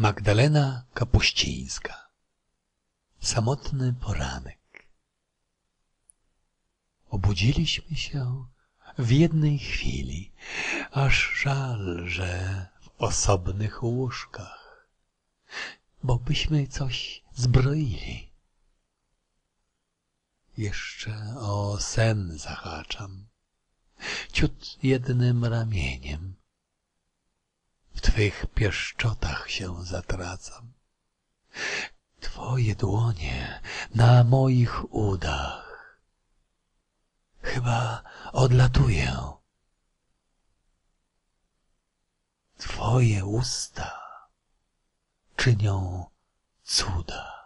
Magdalena Kapuścińska. Samotny poranek. Obudziliśmy się w jednej chwili, aż żal, że w osobnych łóżkach, bo byśmy coś zbroili. Jeszcze o sen zahaczam, ciut jednym ramieniem. Twych pieszczotach się zatracam. Twoje dłonie na moich udach. Chyba odlatuję. Twoje usta czynią cuda.